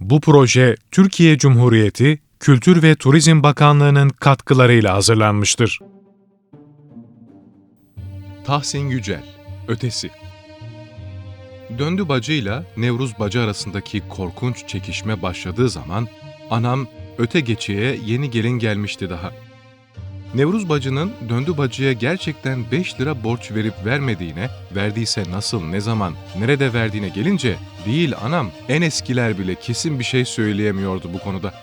Bu proje Türkiye Cumhuriyeti Kültür ve Turizm Bakanlığı'nın katkılarıyla hazırlanmıştır. Tahsin Yücel, Ötesi Döndü bacıyla Nevruz bacı arasındaki korkunç çekişme başladığı zaman anam öte geçeye yeni gelin gelmişti daha. Nevruz bacının döndü bacıya gerçekten 5 lira borç verip vermediğine, verdiyse nasıl, ne zaman, nerede verdiğine gelince değil anam en eskiler bile kesin bir şey söyleyemiyordu bu konuda.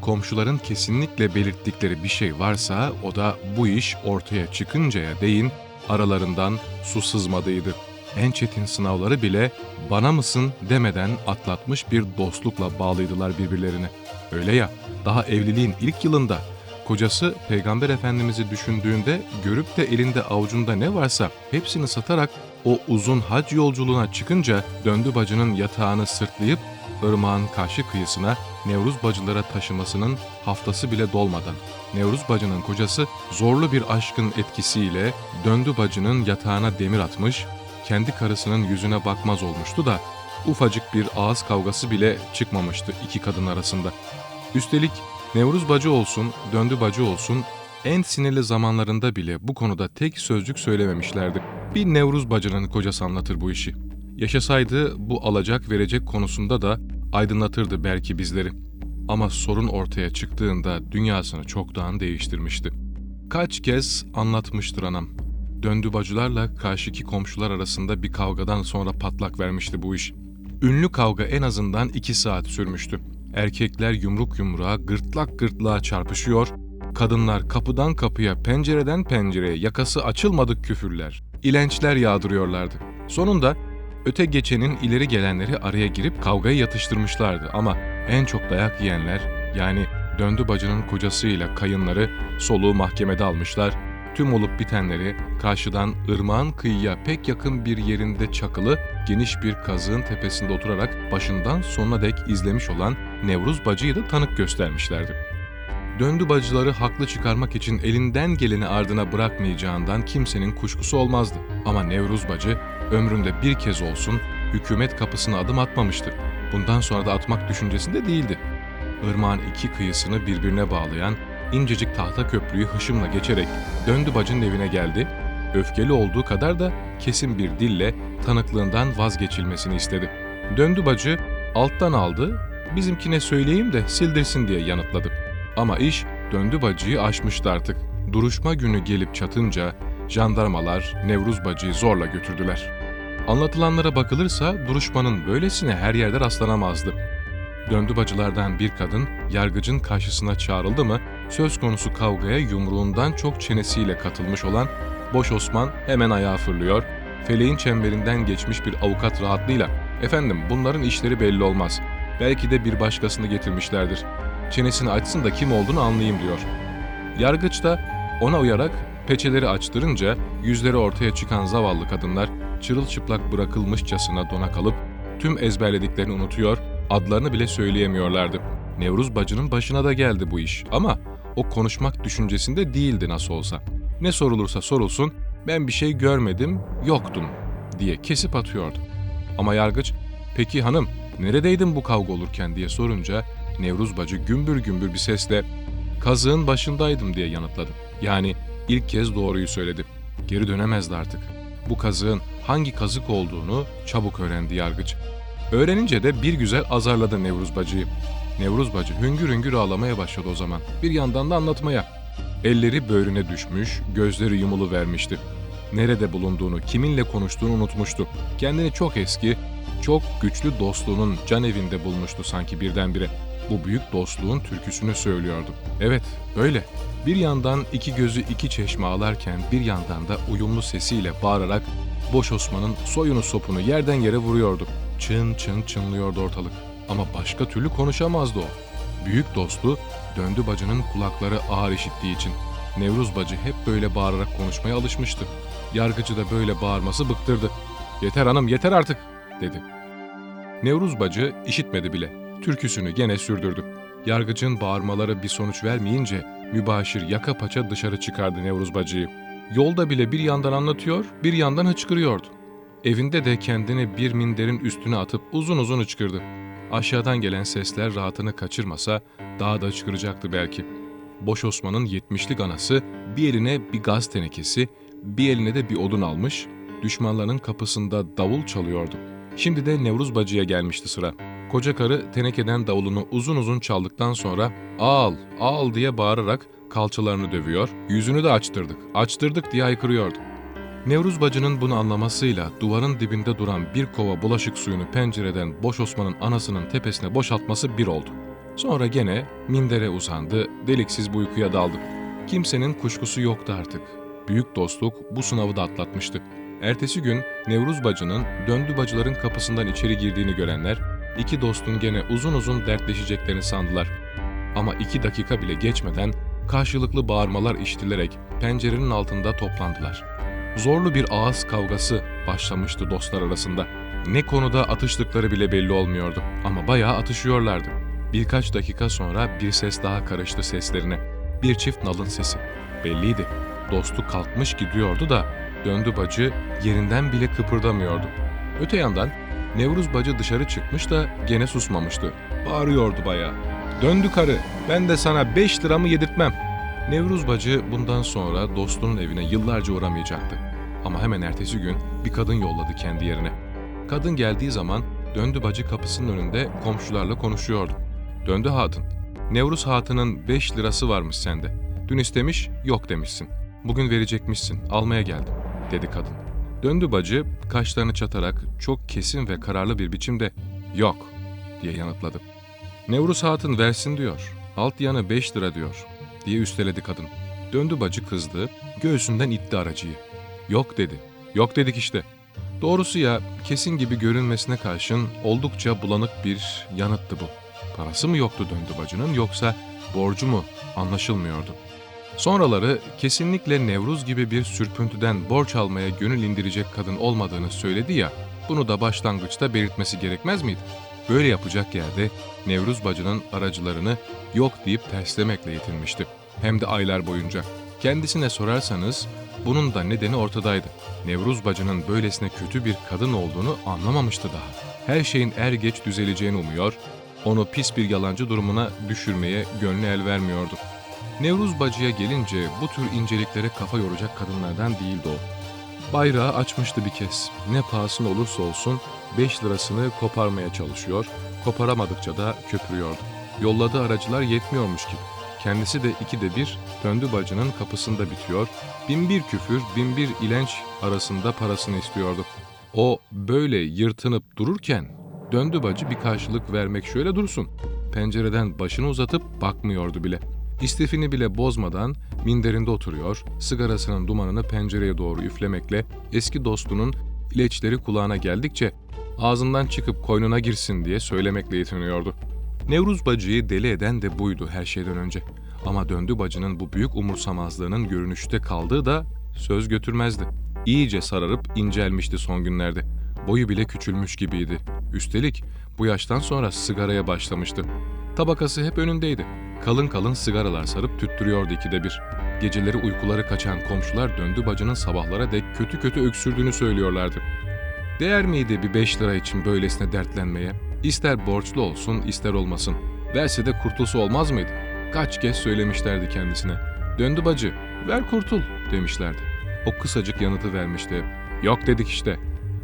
Komşuların kesinlikle belirttikleri bir şey varsa o da bu iş ortaya çıkıncaya değin aralarından su sızmadıydı. En çetin sınavları bile bana mısın demeden atlatmış bir dostlukla bağlıydılar birbirlerine. Öyle ya, daha evliliğin ilk yılında kocası Peygamber Efendimiz'i düşündüğünde görüp de elinde avucunda ne varsa hepsini satarak o uzun hac yolculuğuna çıkınca döndü bacının yatağını sırtlayıp ırmağın karşı kıyısına Nevruz bacılara taşımasının haftası bile dolmadan Nevruz bacının kocası zorlu bir aşkın etkisiyle döndü bacının yatağına demir atmış, kendi karısının yüzüne bakmaz olmuştu da ufacık bir ağız kavgası bile çıkmamıştı iki kadın arasında. Üstelik Nevruz bacı olsun, döndü bacı olsun en sinirli zamanlarında bile bu konuda tek sözcük söylememişlerdi. Bir Nevruz bacının kocası anlatır bu işi. Yaşasaydı bu alacak verecek konusunda da aydınlatırdı belki bizleri. Ama sorun ortaya çıktığında dünyasını çoktan değiştirmişti. Kaç kez anlatmıştır anam. Döndü bacılarla karşıki komşular arasında bir kavgadan sonra patlak vermişti bu iş. Ünlü kavga en azından iki saat sürmüştü. Erkekler yumruk yumruğa, gırtlak gırtlağa çarpışıyor, kadınlar kapıdan kapıya, pencereden pencereye yakası açılmadık küfürler, ilençler yağdırıyorlardı. Sonunda öte geçenin ileri gelenleri araya girip kavgayı yatıştırmışlardı ama en çok dayak yiyenler yani döndü bacının kocasıyla kayınları soluğu mahkemede almışlar. Tüm olup bitenleri karşıdan ırmağın kıyıya pek yakın bir yerinde çakılı geniş bir kazığın tepesinde oturarak başından sonuna dek izlemiş olan Nevruz bacıyı da tanık göstermişlerdi. Döndü bacıları haklı çıkarmak için elinden geleni ardına bırakmayacağından kimsenin kuşkusu olmazdı. Ama Nevruz bacı ömründe bir kez olsun hükümet kapısına adım atmamıştı. Bundan sonra da atmak düşüncesinde değildi. Irmağın iki kıyısını birbirine bağlayan incecik tahta köprüyü hışımla geçerek döndü bacının evine geldi. Öfkeli olduğu kadar da kesin bir dille tanıklığından vazgeçilmesini istedi. Döndü bacı alttan aldı, bizimkine söyleyeyim de sildirsin diye yanıtladı. Ama iş döndü bacıyı aşmıştı artık. Duruşma günü gelip çatınca jandarmalar Nevruz bacıyı zorla götürdüler. Anlatılanlara bakılırsa duruşmanın böylesine her yerde rastlanamazdı. Döndü bacılardan bir kadın yargıcın karşısına çağrıldı mı söz konusu kavgaya yumruğundan çok çenesiyle katılmış olan Boş Osman hemen ayağa fırlıyor, feleğin çemberinden geçmiş bir avukat rahatlığıyla ''Efendim bunların işleri belli olmaz. Belki de bir başkasını getirmişlerdir. Çenesini açsın da kim olduğunu anlayayım.'' diyor. Yargıç da ona uyarak peçeleri açtırınca yüzleri ortaya çıkan zavallı kadınlar çırılçıplak bırakılmışçasına dona kalıp tüm ezberlediklerini unutuyor, adlarını bile söyleyemiyorlardı. Nevruz bacının başına da geldi bu iş ama o konuşmak düşüncesinde değildi nasıl olsa. Ne sorulursa sorulsun ben bir şey görmedim, yoktum diye kesip atıyordu. Ama yargıç peki hanım neredeydin bu kavga olurken diye sorunca Nevruz bacı gümbür gümbür bir sesle kazığın başındaydım diye yanıtladı. Yani ilk kez doğruyu söyledi. Geri dönemezdi artık. Bu kazığın hangi kazık olduğunu çabuk öğrendi yargıç. Öğrenince de bir güzel azarladı Nevruz bacıyı. Nevruz bacı hüngür hüngür ağlamaya başladı o zaman. Bir yandan da anlatmaya. Elleri böğrüne düşmüş, gözleri yumulu vermişti. Nerede bulunduğunu, kiminle konuştuğunu unutmuştu. Kendini çok eski, çok güçlü dostluğunun can evinde bulmuştu sanki birdenbire. Bu büyük dostluğun türküsünü söylüyordu. Evet, öyle. Bir yandan iki gözü iki çeşme ağlarken bir yandan da uyumlu sesiyle bağırarak Boş Osman'ın soyunu sopunu yerden yere vuruyordu. Çın çın çınlıyordu ortalık. Ama başka türlü konuşamazdı o. Büyük dostu döndü bacının kulakları ağır işittiği için. Nevruz bacı hep böyle bağırarak konuşmaya alışmıştı. Yargıcı da böyle bağırması bıktırdı. Yeter hanım yeter artık dedi. Nevruz bacı işitmedi bile. Türküsünü gene sürdürdü. Yargıcın bağırmaları bir sonuç vermeyince mübaşir yaka paça dışarı çıkardı Nevruz bacıyı. Yolda bile bir yandan anlatıyor, bir yandan hıçkırıyordu. Evinde de kendini bir minderin üstüne atıp uzun uzun hıçkırdı. Aşağıdan gelen sesler rahatını kaçırmasa daha da çıkaracaktı belki. Boş Osman'ın 70'lik anası bir eline bir gaz tenekesi, bir eline de bir odun almış, düşmanların kapısında davul çalıyordu. Şimdi de Nevruz Bacı'ya gelmişti sıra. Koca karı tenekeden davulunu uzun uzun çaldıktan sonra al, al diye bağırarak kalçalarını dövüyor, yüzünü de açtırdık, açtırdık diye haykırıyordu. Nevruz bacının bunu anlamasıyla duvarın dibinde duran bir kova bulaşık suyunu pencereden Boş Osman'ın anasının tepesine boşaltması bir oldu. Sonra gene mindere uzandı, deliksiz bir uykuya daldı. Kimsenin kuşkusu yoktu artık. Büyük dostluk bu sınavı da atlatmıştı. Ertesi gün Nevruz bacının döndü bacıların kapısından içeri girdiğini görenler, iki dostun gene uzun uzun dertleşeceklerini sandılar. Ama iki dakika bile geçmeden karşılıklı bağırmalar işitilerek pencerenin altında toplandılar. Zorlu bir ağız kavgası başlamıştı dostlar arasında. Ne konuda atıştıkları bile belli olmuyordu ama bayağı atışıyorlardı. Birkaç dakika sonra bir ses daha karıştı seslerine. Bir çift nalın sesi. Belliydi. Dostu kalkmış gidiyordu da döndü bacı yerinden bile kıpırdamıyordu. Öte yandan Nevruz bacı dışarı çıkmış da gene susmamıştı. Bağırıyordu bayağı. Döndü karı, ben de sana beş liramı yedirtmem. Nevruz bacı bundan sonra dostunun evine yıllarca uğramayacaktı. Ama hemen ertesi gün bir kadın yolladı kendi yerine. Kadın geldiği zaman döndü bacı kapısının önünde komşularla konuşuyordu. Döndü hatun. Nevruz hatunun beş lirası varmış sende. Dün istemiş, yok demişsin. Bugün verecekmişsin, almaya geldim, dedi kadın. Döndü bacı, kaşlarını çatarak çok kesin ve kararlı bir biçimde yok diye yanıtladı. Nevruz Hatun versin diyor. Alt yanı 5 lira diyor diye üsteledi kadın. Döndü bacı kızdı, göğsünden itti aracıyı. Yok dedi. Yok dedik işte. Doğrusu ya kesin gibi görünmesine karşın oldukça bulanık bir yanıttı bu. Parası mı yoktu döndü bacının yoksa borcu mu anlaşılmıyordu. Sonraları kesinlikle Nevruz gibi bir sürpüntüden borç almaya gönül indirecek kadın olmadığını söyledi ya, bunu da başlangıçta belirtmesi gerekmez miydi? Böyle yapacak yerde Nevruz bacının aracılarını yok deyip terslemekle yetinmişti. Hem de aylar boyunca. Kendisine sorarsanız bunun da nedeni ortadaydı. Nevruz bacının böylesine kötü bir kadın olduğunu anlamamıştı daha. Her şeyin er geç düzeleceğini umuyor, onu pis bir yalancı durumuna düşürmeye gönlü el vermiyordu. Nevruz bacıya gelince bu tür inceliklere kafa yoracak kadınlardan değildi o. Bayrağı açmıştı bir kez. Ne pahasına olursa olsun 5 lirasını koparmaya çalışıyor, koparamadıkça da köpürüyordu. Yolladığı aracılar yetmiyormuş gibi. Kendisi de ikide bir döndü bacının kapısında bitiyor, bin bir küfür, bin bir ilenç arasında parasını istiyordu. O böyle yırtınıp dururken döndü bacı bir karşılık vermek şöyle dursun. Pencereden başını uzatıp bakmıyordu bile. İstifini bile bozmadan minderinde oturuyor, sigarasının dumanını pencereye doğru üflemekle eski dostunun ileçleri kulağına geldikçe ağzından çıkıp koynuna girsin diye söylemekle yetiniyordu. Nevruz bacıyı deli eden de buydu her şeyden önce. Ama döndü bacının bu büyük umursamazlığının görünüşte kaldığı da söz götürmezdi. İyice sararıp incelmişti son günlerde. Boyu bile küçülmüş gibiydi. Üstelik bu yaştan sonra sigaraya başlamıştı. Tabakası hep önündeydi. Kalın kalın sigaralar sarıp tüttürüyordu ikide bir. Geceleri uykuları kaçan komşular döndü bacının sabahlara dek kötü kötü öksürdüğünü söylüyorlardı. Değer miydi bir beş lira için böylesine dertlenmeye? İster borçlu olsun ister olmasın. Verse de kurtulsa olmaz mıydı? Kaç kez söylemişlerdi kendisine. Döndü bacı, ver kurtul demişlerdi. O kısacık yanıtı vermişti. Yok dedik işte.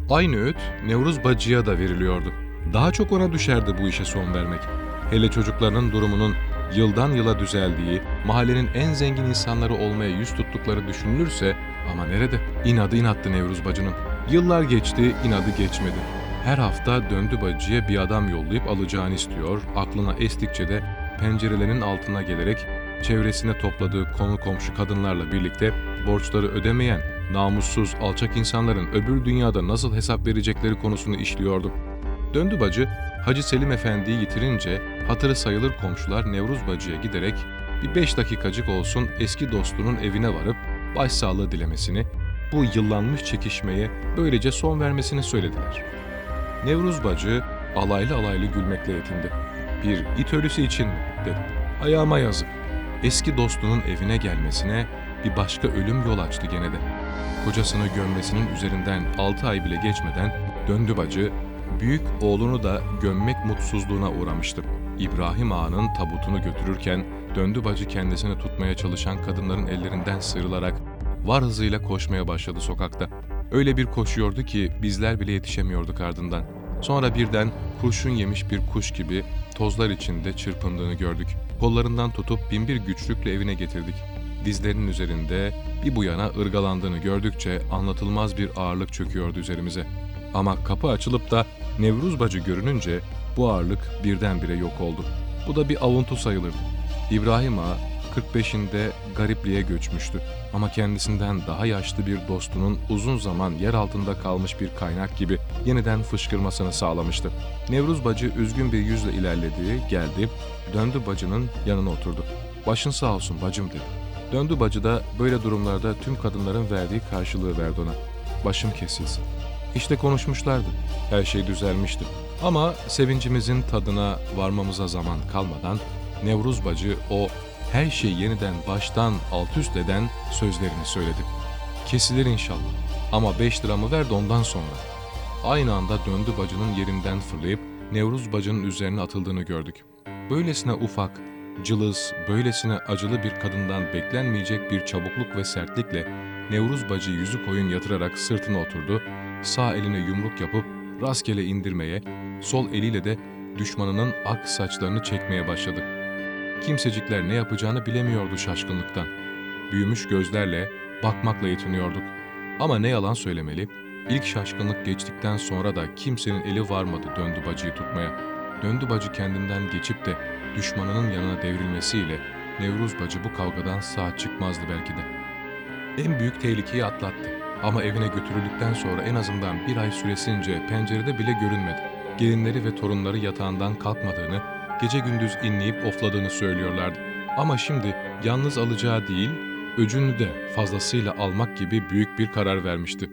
Aynı öğüt Nevruz bacıya da veriliyordu. Daha çok ona düşerdi bu işe son vermek. Hele çocuklarının durumunun yıldan yıla düzeldiği, mahallenin en zengin insanları olmaya yüz tuttukları düşünülürse ama nerede? İnadı inattı Nevruz bacının. Yıllar geçti, inadı geçmedi. Her hafta döndü bacıya bir adam yollayıp alacağını istiyor, aklına estikçe de pencerelerin altına gelerek çevresine topladığı konu komşu kadınlarla birlikte borçları ödemeyen, namussuz, alçak insanların öbür dünyada nasıl hesap verecekleri konusunu işliyordu. Döndü bacı, Hacı Selim Efendi'yi yitirince hatırı sayılır komşular Nevruz bacıya giderek bir beş dakikacık olsun eski dostunun evine varıp başsağlığı dilemesini, bu yıllanmış çekişmeye böylece son vermesini söylediler. Nevruz bacı alaylı alaylı gülmekle yetindi. Bir it ölüsü için mi? dedi. Ayağıma yazık. Eski dostunun evine gelmesine bir başka ölüm yol açtı gene de. Kocasını gömmesinin üzerinden altı ay bile geçmeden döndü bacı büyük oğlunu da gömmek mutsuzluğuna uğramıştı. İbrahim Ağa'nın tabutunu götürürken döndü bacı kendisini tutmaya çalışan kadınların ellerinden sıyrılarak var hızıyla koşmaya başladı sokakta. Öyle bir koşuyordu ki bizler bile yetişemiyorduk ardından. Sonra birden kurşun yemiş bir kuş gibi tozlar içinde çırpındığını gördük. Kollarından tutup binbir güçlükle evine getirdik. Dizlerinin üzerinde bir bu yana ırgalandığını gördükçe anlatılmaz bir ağırlık çöküyordu üzerimize. Ama kapı açılıp da Nevruz bacı görününce bu ağırlık birdenbire yok oldu. Bu da bir avuntu sayılırdı. İbrahim Ağa 45'inde garipliğe göçmüştü. Ama kendisinden daha yaşlı bir dostunun uzun zaman yer altında kalmış bir kaynak gibi yeniden fışkırmasını sağlamıştı. Nevruz bacı üzgün bir yüzle ilerledi, geldi, döndü bacının yanına oturdu. Başın sağ olsun bacım dedi. Döndü bacı da böyle durumlarda tüm kadınların verdiği karşılığı verdi ona. Başım kesilsin. İşte konuşmuşlardı. Her şey düzelmişti. Ama sevincimizin tadına varmamıza zaman kalmadan Nevruz bacı o her şeyi yeniden baştan alt üst eden sözlerini söyledi. Kesilir inşallah ama beş liramı ver de ondan sonra. Aynı anda döndü bacının yerinden fırlayıp Nevruz bacının üzerine atıldığını gördük. Böylesine ufak, cılız, böylesine acılı bir kadından beklenmeyecek bir çabukluk ve sertlikle Nevruz bacı yüzü koyun yatırarak sırtına oturdu, sağ eline yumruk yapıp rastgele indirmeye, sol eliyle de düşmanının ak saçlarını çekmeye başladı. Kimsecikler ne yapacağını bilemiyordu şaşkınlıktan. Büyümüş gözlerle, bakmakla yetiniyorduk. Ama ne yalan söylemeli, ilk şaşkınlık geçtikten sonra da kimsenin eli varmadı döndü bacıyı tutmaya. Döndü bacı kendinden geçip de düşmanının yanına devrilmesiyle Nevruz bacı bu kavgadan sağ çıkmazdı belki de. En büyük tehlikeyi atlattı. Ama evine götürüldükten sonra en azından bir ay süresince pencerede bile görünmedi. Gelinleri ve torunları yatağından kalkmadığını, gece gündüz inleyip ofladığını söylüyorlardı. Ama şimdi yalnız alacağı değil, öcünü de fazlasıyla almak gibi büyük bir karar vermişti.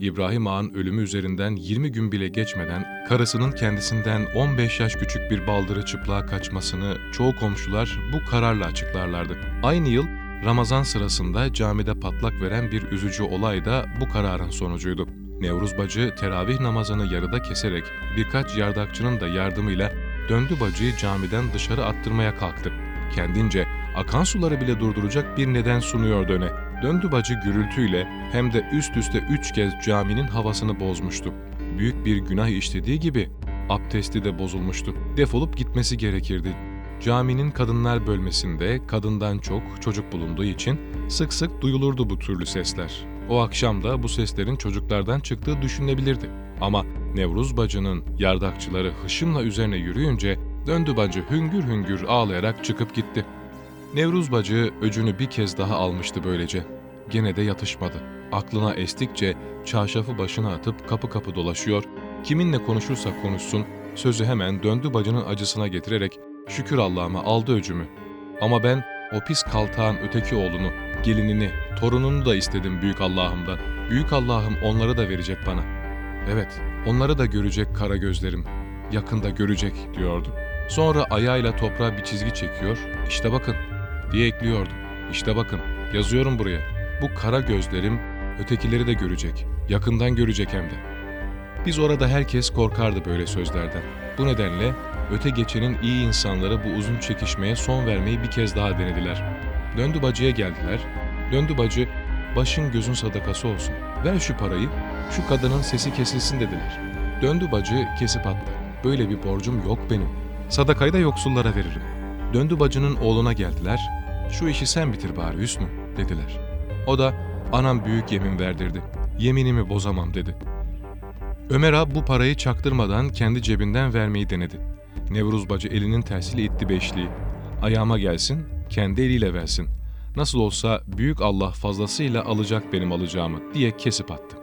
İbrahim Ağa'nın ölümü üzerinden 20 gün bile geçmeden karısının kendisinden 15 yaş küçük bir baldırı çıplığa kaçmasını çoğu komşular bu kararla açıklarlardı. Aynı yıl Ramazan sırasında camide patlak veren bir üzücü olay da bu kararın sonucuydu. Nevruz bacı teravih namazını yarıda keserek birkaç yardakçının da yardımıyla döndü bacıyı camiden dışarı attırmaya kalktı. Kendince akan suları bile durduracak bir neden sunuyordu öne. Döndü bacı gürültüyle hem de üst üste üç kez caminin havasını bozmuştu. Büyük bir günah işlediği gibi abdesti de bozulmuştu. Defolup gitmesi gerekirdi. Caminin kadınlar bölmesinde kadından çok çocuk bulunduğu için sık sık duyulurdu bu türlü sesler. O akşam da bu seslerin çocuklardan çıktığı düşünülebilirdi. Ama Nevruz bacının yardakçıları hışımla üzerine yürüyünce döndü bacı hüngür hüngür ağlayarak çıkıp gitti. Nevruz bacı öcünü bir kez daha almıştı böylece. Gene de yatışmadı. Aklına estikçe çarşafı başına atıp kapı kapı dolaşıyor, kiminle konuşursa konuşsun, sözü hemen döndü bacının acısına getirerek şükür Allah'ıma aldı öcümü. Ama ben o pis kaltağın öteki oğlunu, gelinini, torununu da istedim büyük Allah'ımdan. Büyük Allah'ım onları da verecek bana. Evet, onları da görecek kara gözlerim. Yakında görecek diyordu. Sonra ayağıyla toprağa bir çizgi çekiyor, işte bakın diye ekliyordu. İşte bakın, yazıyorum buraya. Bu kara gözlerim ötekileri de görecek. Yakından görecek hem de. Biz orada herkes korkardı böyle sözlerden. Bu nedenle öte geçenin iyi insanları bu uzun çekişmeye son vermeyi bir kez daha denediler. Döndü bacıya geldiler. Döndü bacı, başın gözün sadakası olsun. Ver şu parayı, şu kadının sesi kesilsin dediler. Döndü bacı kesip attı. Böyle bir borcum yok benim. Sadakayı da yoksullara veririm. Döndü bacının oğluna geldiler. Şu işi sen bitir bari Hüsnü dediler. O da anam büyük yemin verdirdi. Yeminimi bozamam dedi. Ömer Ağa bu parayı çaktırmadan kendi cebinden vermeyi denedi. Nevruz bacı elinin tersiyle itti beşliği. Ayağıma gelsin, kendi eliyle versin. Nasıl olsa büyük Allah fazlasıyla alacak benim alacağımı diye kesip attı.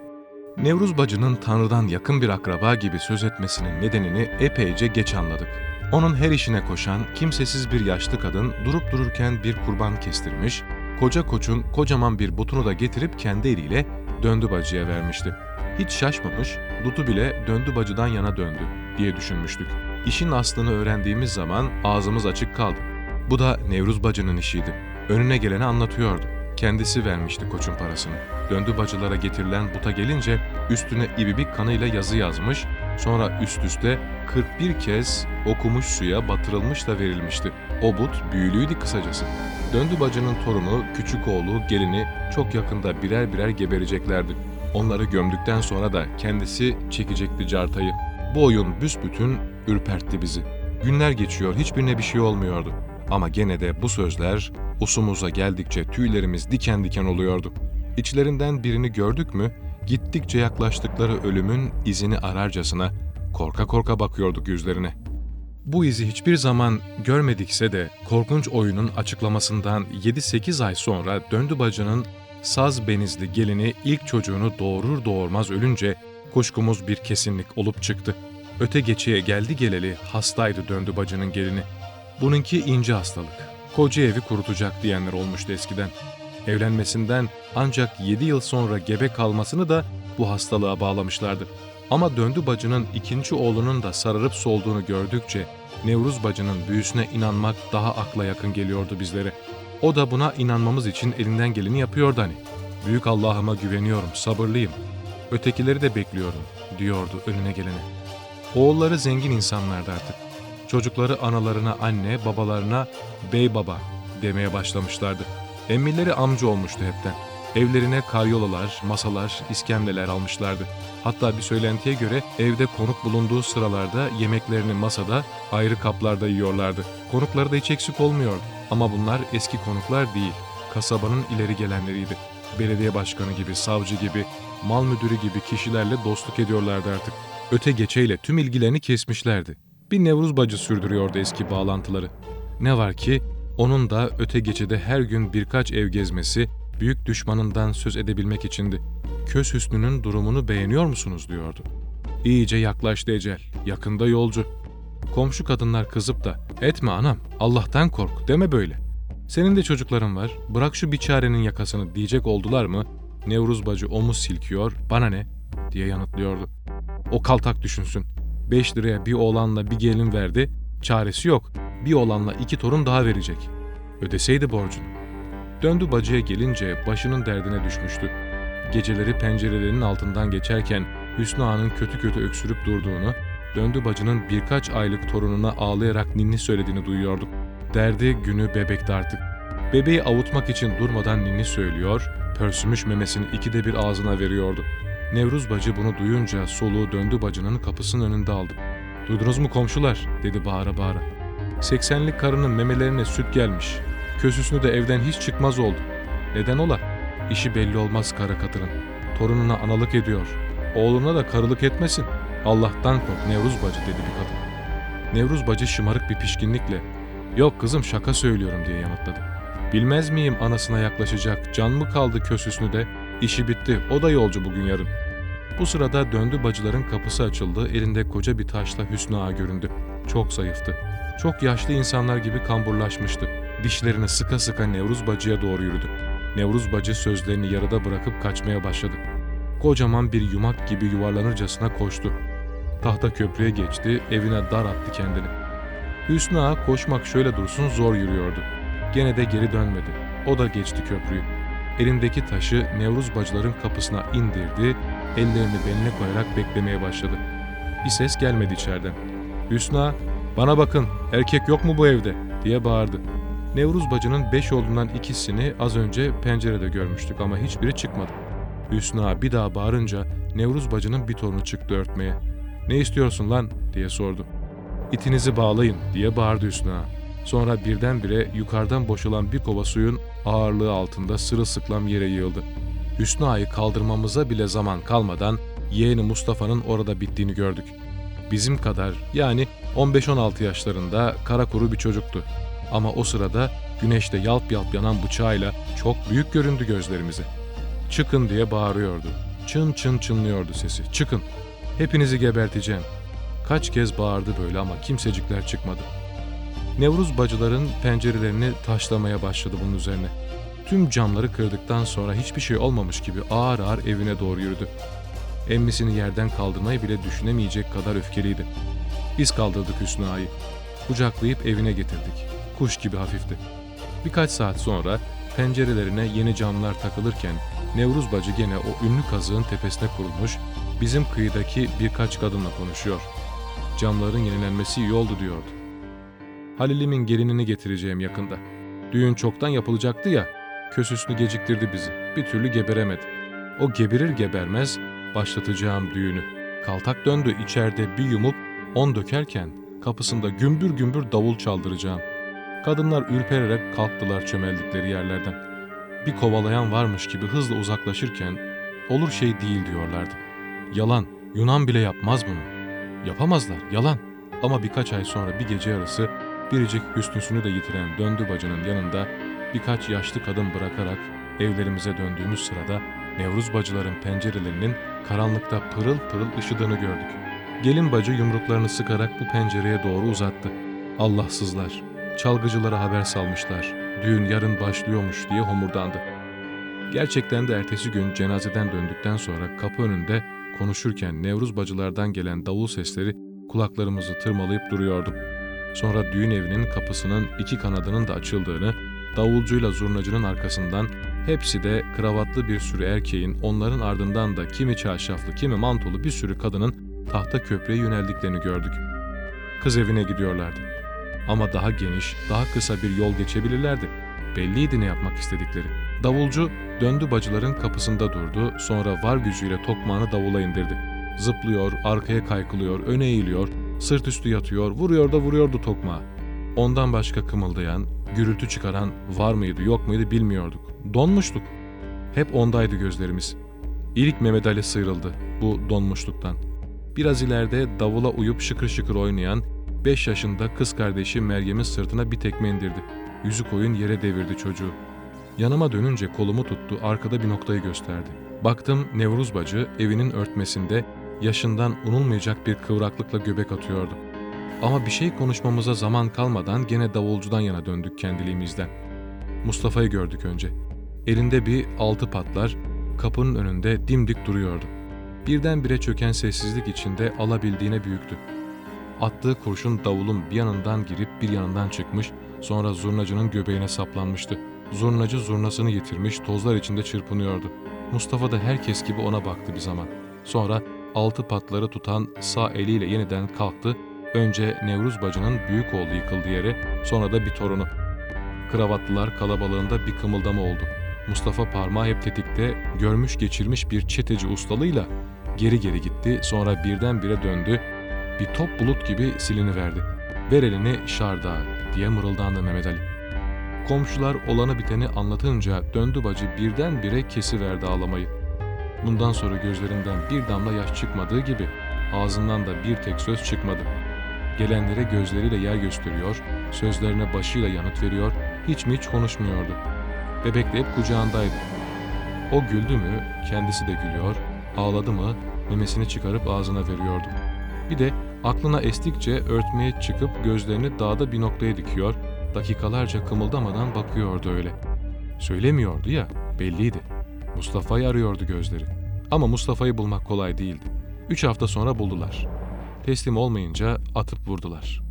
Nevruz bacının Tanrı'dan yakın bir akraba gibi söz etmesinin nedenini epeyce geç anladık. Onun her işine koşan, kimsesiz bir yaşlı kadın durup dururken bir kurban kestirmiş, koca koçun kocaman bir butunu da getirip kendi eliyle döndü bacıya vermişti. Hiç şaşmamış, Dutu bile döndü bacıdan yana döndü diye düşünmüştük. İşin aslını öğrendiğimiz zaman ağzımız açık kaldı. Bu da Nevruz bacının işiydi. Önüne geleni anlatıyordu. Kendisi vermişti koçun parasını. Döndü bacılara getirilen buta gelince üstüne ibibik kanıyla yazı yazmış, Sonra üst üste 41 kez okumuş suya batırılmış da verilmişti. O but büyülüydü kısacası. Döndü bacının torunu, küçük oğlu, gelini çok yakında birer birer gebereceklerdi. Onları gömdükten sonra da kendisi çekecekti cartayı. Bu oyun büsbütün ürpertti bizi. Günler geçiyor, hiçbirine bir şey olmuyordu. Ama gene de bu sözler usumuza geldikçe tüylerimiz diken diken oluyordu. İçlerinden birini gördük mü, gittikçe yaklaştıkları ölümün izini ararcasına korka korka bakıyorduk yüzlerine. Bu izi hiçbir zaman görmedikse de korkunç oyunun açıklamasından 7-8 ay sonra döndü bacının saz benizli gelini ilk çocuğunu doğurur doğurmaz ölünce kuşkumuz bir kesinlik olup çıktı. Öte geçeye geldi geleli hastaydı döndü bacının gelini. Bununki ince hastalık. Koca evi kurutacak diyenler olmuştu eskiden. Evlenmesinden ancak 7 yıl sonra gebe kalmasını da bu hastalığa bağlamışlardı. Ama döndü bacının ikinci oğlunun da sararıp solduğunu gördükçe Nevruz bacının büyüsüne inanmak daha akla yakın geliyordu bizlere. O da buna inanmamız için elinden geleni yapıyordu hani. Büyük Allah'ıma güveniyorum, sabırlıyım. Ötekileri de bekliyorum, diyordu önüne gelene. Oğulları zengin insanlardı artık. Çocukları analarına anne, babalarına bey baba demeye başlamışlardı. Emmileri amca olmuştu hepten. Evlerine karyolalar, masalar, iskemleler almışlardı. Hatta bir söylentiye göre evde konuk bulunduğu sıralarda yemeklerini masada, ayrı kaplarda yiyorlardı. Konukları da hiç eksik olmuyordu. Ama bunlar eski konuklar değil, kasabanın ileri gelenleriydi. Belediye başkanı gibi, savcı gibi, mal müdürü gibi kişilerle dostluk ediyorlardı artık. Öte geçeyle tüm ilgilerini kesmişlerdi. Bir Nevruz bacı sürdürüyordu eski bağlantıları. Ne var ki onun da öte geçede her gün birkaç ev gezmesi, büyük düşmanından söz edebilmek içindi. Köz Hüsnü'nün durumunu beğeniyor musunuz diyordu. İyice yaklaştı ecel, yakında yolcu. Komşu kadınlar kızıp da etme anam Allah'tan kork deme böyle. Senin de çocukların var bırak şu biçarenin yakasını diyecek oldular mı Nevruz bacı omuz silkiyor bana ne diye yanıtlıyordu. O kaltak düşünsün. 5 liraya bir oğlanla bir gelin verdi çaresi yok bir oğlanla iki torun daha verecek. Ödeseydi borcunu. Döndü bacıya gelince başının derdine düşmüştü. Geceleri pencerelerinin altından geçerken Hüsnü Ağa'nın kötü kötü öksürüp durduğunu, döndü bacının birkaç aylık torununa ağlayarak ninni söylediğini duyuyorduk. Derdi günü bebekti artık. Bebeği avutmak için durmadan ninni söylüyor, pörsümüş memesini ikide bir ağzına veriyordu. Nevruz bacı bunu duyunca soluğu döndü bacının kapısının önünde aldı. Duydunuz mu komşular? dedi bağıra bağıra. Seksenlik karının memelerine süt gelmiş. Kösüsünü de evden hiç çıkmaz oldu. Neden ola? İşi belli olmaz kara katırın. Torununa analık ediyor. Oğluna da karılık etmesin. Allah'tan kork Nevruz bacı dedi bir kadın. Nevruz bacı şımarık bir pişkinlikle yok kızım şaka söylüyorum diye yanıtladı. Bilmez miyim anasına yaklaşacak can mı kaldı kösüsünü de işi bitti o da yolcu bugün yarın. Bu sırada döndü bacıların kapısı açıldı elinde koca bir taşla Hüsnü Ağa göründü. Çok zayıftı. Çok yaşlı insanlar gibi kamburlaşmıştı. Dişlerini sıka sıka Nevruz bacıya doğru yürüdü. Nevruz bacı sözlerini yarıda bırakıp kaçmaya başladı. Kocaman bir yumak gibi yuvarlanırcasına koştu. Tahta köprüye geçti, evine dar attı kendini. Hüsnü Ağa koşmak şöyle dursun zor yürüyordu. Gene de geri dönmedi. O da geçti köprüyü. Elindeki taşı Nevruz bacıların kapısına indirdi, ellerini beline koyarak beklemeye başladı. Bir ses gelmedi içeriden. Hüsnü Ağa, bana bakın erkek yok mu bu evde diye bağırdı. Nevruz bacının beş oğlundan ikisini az önce pencerede görmüştük ama hiçbiri çıkmadı. Hüsnü Ağa bir daha bağırınca Nevruz bacının bir torunu çıktı örtmeye. Ne istiyorsun lan diye sordu. İtinizi bağlayın diye bağırdı Hüsnü Ağa. Sonra birdenbire yukarıdan boşalan bir kova suyun ağırlığı altında sırılsıklam yere yığıldı. Hüsnü Ağa'yı kaldırmamıza bile zaman kalmadan yeğeni Mustafa'nın orada bittiğini gördük. Bizim kadar yani 15-16 yaşlarında kara kuru bir çocuktu. Ama o sırada güneşte yalp yalp yanan bıçağıyla çok büyük göründü gözlerimize. Çıkın diye bağırıyordu. Çın çın çınlıyordu sesi. Çıkın. Hepinizi geberteceğim. Kaç kez bağırdı böyle ama kimsecikler çıkmadı. Nevruz bacıların pencerelerini taşlamaya başladı bunun üzerine. Tüm camları kırdıktan sonra hiçbir şey olmamış gibi ağır ağır evine doğru yürüdü. Emmisini yerden kaldırmayı bile düşünemeyecek kadar öfkeliydi. Biz kaldırdık Hüsnü Ağa'yı. Kucaklayıp evine getirdik. Kuş gibi hafifti. Birkaç saat sonra pencerelerine yeni camlar takılırken Nevruz bacı gene o ünlü kazığın tepesine kurulmuş, bizim kıyıdaki birkaç kadınla konuşuyor. Camların yenilenmesi iyi oldu diyordu. Halil'imin gelinini getireceğim yakında. Düğün çoktan yapılacaktı ya, kösüsünü geciktirdi bizi. Bir türlü geberemedi. O geberir gebermez başlatacağım düğünü. Kaltak döndü içeride bir yumup on dökerken kapısında gümbür gümbür davul çaldıracağım. Kadınlar ürpererek kalktılar çömeldikleri yerlerden. Bir kovalayan varmış gibi hızla uzaklaşırken olur şey değil diyorlardı. Yalan, Yunan bile yapmaz bunu. Yapamazlar, yalan. Ama birkaç ay sonra bir gece yarısı biricik hüsnüsünü de yitiren döndü bacının yanında birkaç yaşlı kadın bırakarak evlerimize döndüğümüz sırada Nevruz bacıların pencerelerinin karanlıkta pırıl pırıl ışıdığını gördük. Gelin bacı yumruklarını sıkarak bu pencereye doğru uzattı. Allahsızlar, çalgıcılara haber salmışlar. Düğün yarın başlıyormuş diye homurdandı. Gerçekten de ertesi gün cenazeden döndükten sonra kapı önünde konuşurken Nevruz bacılardan gelen davul sesleri kulaklarımızı tırmalayıp duruyordu. Sonra düğün evinin kapısının iki kanadının da açıldığını, davulcuyla zurnacının arkasından hepsi de kravatlı bir sürü erkeğin, onların ardından da kimi çarşaflı, kimi mantolu bir sürü kadının tahta köprüye yöneldiklerini gördük. Kız evine gidiyorlardı. Ama daha geniş, daha kısa bir yol geçebilirlerdi. Belliydi ne yapmak istedikleri. Davulcu döndü bacıların kapısında durdu, sonra var gücüyle tokmağını davula indirdi. Zıplıyor, arkaya kaykılıyor, öne eğiliyor, sırt üstü yatıyor, vuruyor da vuruyordu tokmağı. Ondan başka kımıldayan, gürültü çıkaran var mıydı yok muydu bilmiyorduk. Donmuştuk. Hep ondaydı gözlerimiz. İlk Mehmet Ali sıyrıldı bu donmuşluktan. Biraz ileride davula uyup şıkır şıkır oynayan 5 yaşında kız kardeşi Meryem'in sırtına bir tekme indirdi. Yüzü koyun yere devirdi çocuğu. Yanıma dönünce kolumu tuttu, arkada bir noktayı gösterdi. Baktım Nevruz bacı evinin örtmesinde yaşından unulmayacak bir kıvraklıkla göbek atıyordu. Ama bir şey konuşmamıza zaman kalmadan gene davulcudan yana döndük kendiliğimizden. Mustafa'yı gördük önce. Elinde bir altı patlar, kapının önünde dimdik duruyordu. Birdenbire çöken sessizlik içinde alabildiğine büyüktü. Attığı kurşun davulun bir yanından girip bir yanından çıkmış, sonra zurnacının göbeğine saplanmıştı. Zurnacı zurnasını yitirmiş, tozlar içinde çırpınıyordu. Mustafa da herkes gibi ona baktı bir zaman. Sonra altı patları tutan sağ eliyle yeniden kalktı. Önce Nevruz bacının büyük oğlu yıkıldı yere, sonra da bir torunu. Kravatlılar kalabalığında bir kımıldama oldu. Mustafa parmağı hep tetikte, görmüş geçirmiş bir çeteci ustalığıyla geri geri gitti, sonra birdenbire döndü, bir top bulut gibi siliniverdi. Ver elini şarda diye mırıldandı Mehmet Ali. Komşular olanı biteni anlatınca döndü bacı birdenbire kesiverdi ağlamayı. Bundan sonra gözlerinden bir damla yaş çıkmadığı gibi ağzından da bir tek söz çıkmadı. Gelenlere gözleriyle yer gösteriyor, sözlerine başıyla yanıt veriyor, hiç mi hiç konuşmuyordu. Bebek de hep kucağındaydı. O güldü mü kendisi de gülüyor, ağladı mı memesini çıkarıp ağzına veriyordu. Bir de aklına estikçe örtmeye çıkıp gözlerini dağda bir noktaya dikiyor, dakikalarca kımıldamadan bakıyordu öyle. Söylemiyordu ya, belliydi. Mustafa'yı arıyordu gözleri. Ama Mustafa'yı bulmak kolay değildi. Üç hafta sonra buldular. Teslim olmayınca atıp vurdular.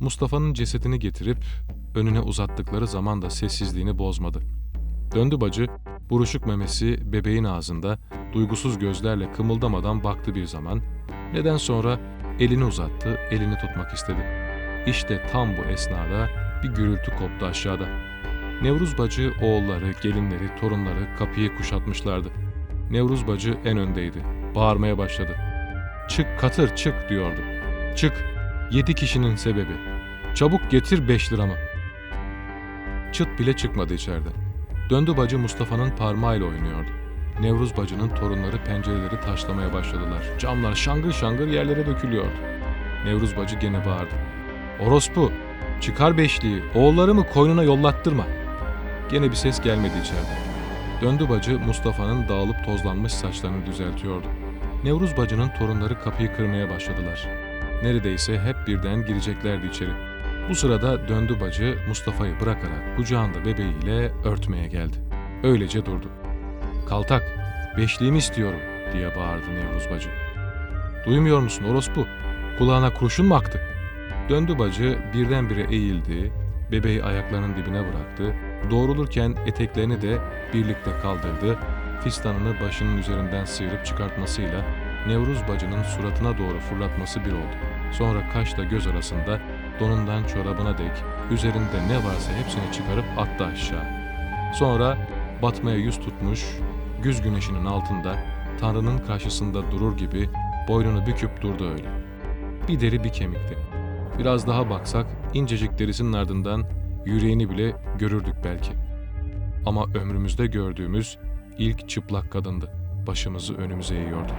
Mustafa'nın cesedini getirip önüne uzattıkları zaman da sessizliğini bozmadı. Döndü bacı, buruşuk memesi bebeğin ağzında, duygusuz gözlerle kımıldamadan baktı bir zaman. Neden sonra elini uzattı, elini tutmak istedi. İşte tam bu esnada bir gürültü koptu aşağıda. Nevruz bacı oğulları, gelinleri, torunları kapıyı kuşatmışlardı. Nevruz bacı en öndeydi. Bağırmaya başladı. Çık katır çık diyordu. Çık. Yedi kişinin sebebi. Çabuk getir beş liramı. Çıt bile çıkmadı içeriden. Döndü bacı Mustafa'nın parmağıyla oynuyordu. Nevruz bacının torunları pencereleri taşlamaya başladılar. Camlar şangır şangır yerlere dökülüyordu. Nevruz bacı gene bağırdı. Orospu, çıkar beşliği, oğullarımı koynuna yollattırma. Gene bir ses gelmedi içeriden. Döndü bacı Mustafa'nın dağılıp tozlanmış saçlarını düzeltiyordu. Nevruz bacının torunları kapıyı kırmaya başladılar. Neredeyse hep birden gireceklerdi içeri. Bu sırada döndü bacı Mustafa'yı bırakarak kucağında bebeğiyle örtmeye geldi. Öylece durdu. Kaltak, beşliğimi istiyorum diye bağırdı Nevruz bacı. Duymuyor musun orospu? Kulağına kurşun mu aktı? Döndü bacı birdenbire eğildi, bebeği ayaklarının dibine bıraktı, doğrulurken eteklerini de birlikte kaldırdı, fistanını başının üzerinden sıyırıp çıkartmasıyla Nevruz bacının suratına doğru fırlatması bir oldu. Sonra kaşla göz arasında donundan çorabına dek üzerinde ne varsa hepsini çıkarıp attı aşağı. Sonra batmaya yüz tutmuş, güz güneşinin altında Tanrı'nın karşısında durur gibi boynunu büküp durdu öyle. Bir deri bir kemikti. Biraz daha baksak incecik derisinin ardından yüreğini bile görürdük belki. Ama ömrümüzde gördüğümüz ilk çıplak kadındı. Başımızı önümüze eğiyorduk.